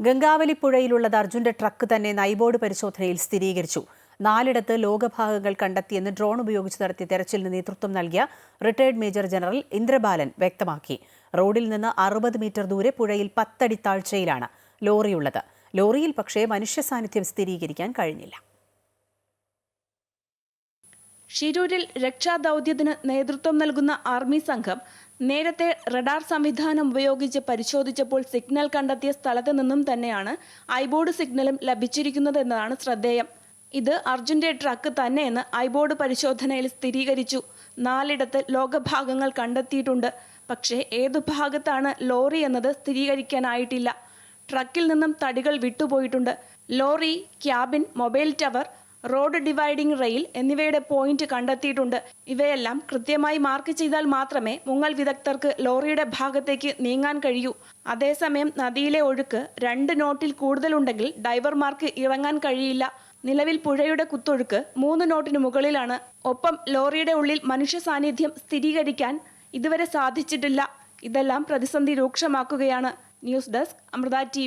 ഗംഗാവലി പുഴയിലുള്ളത് അർജുന്റെ ട്രക്ക് തന്നെ നൈബോർഡ് പരിശോധനയിൽ സ്ഥിരീകരിച്ചു. നാലിടത്ത് ലോകഭാഗങ്ങൾ കണ്ടെത്തിയെന്ന് ഡ്രോൺ ഉപയോഗിച്ച് നടത്തിയ തെരച്ചിലിന് നേതൃത്വം നൽകിയ റിട്ടയർഡ് മേജർ ജനറൽ ഇന്ദ്രബാലൻ വ്യക്തമാക്കി. റോഡിൽ നിന്ന് അറുപത് മീറ്റർ ദൂരെ പുഴയിൽ പത്തടി താഴ്ചയിലാണ് ലോറിയുള്ളത്. ലോറിയിൽ പക്ഷേ മനുഷ്യ സാന്നിധ്യം സ്ഥിരീകരിക്കാൻ കഴിഞ്ഞില്ല. ഷിരൂരിൽ രക്ഷാദൌത്യത്തിന് നേതൃത്വം നൽകുന്ന ആർമി സംഘം നേരത്തെ റഡാർ സംവിധാനം ഉപയോഗിച്ച് പരിശോധിച്ചപ്പോൾ സിഗ്നൽ കണ്ടെത്തിയ സ്ഥലത്ത് നിന്നും തന്നെയാണ് ഐബോർഡ് സിഗ്നലും ലഭിച്ചിരിക്കുന്നതെന്നതാണ് ശ്രദ്ധേയം. ഇത് അർജുന്റെ ട്രക്ക് തന്നെയെന്ന് ഐബോർഡ് പരിശോധനയിൽ സ്ഥിരീകരിച്ചു. നാലിടത്ത് ലോകഭാഗങ്ങൾ കണ്ടെത്തിയിട്ടുണ്ട്. പക്ഷേ ഏതു ഭാഗത്താണ് ലോറി എന്നത് സ്ഥിരീകരിക്കാനായിട്ടില്ല. ട്രക്കിൽ നിന്നും തടികൾ വിട്ടുപോയിട്ടുണ്ട്. Lorry cabin mobile tower road dividing rail എന്നിവയുടെ പോയിന്റ് കണ്ടെത്തിയിട്ടുണ്ട്. ഇവയെല്ലാം കൃത്യമായി മാർക്ക് ചെയ്താൽ മാത്രമേ മുങ്ങൽ വിദഗ്ധർക്ക് ലോറിയുടെ ഭാഗത്തേക്ക് നീങ്ങാൻ കഴിയൂ. അതേസമയം നദിയിലെ ഒഴുക്ക് രണ്ട് നോട്ടിൽ കൂടുതലുണ്ടെങ്കിൽ ഡൈവർമാർക്ക് ഇറങ്ങാൻ കഴിയില്ല. നിലവിൽ പുഴയുടെ കുത്തൊഴുക്ക് മൂന്ന് നോട്ടിന് മുകളിലാണ്. ഒപ്പം ലോറിയുടെ ഉള്ളിൽ മനുഷ്യ സാന്നിധ്യം സ്ഥിരീകരിക്കാൻ ഇതുവരെ സാധിച്ചിട്ടില്ല. ഇതെല്ലാം പ്രതിസന്ധി രൂക്ഷമാക്കുകയാണ്. News desk Amrita T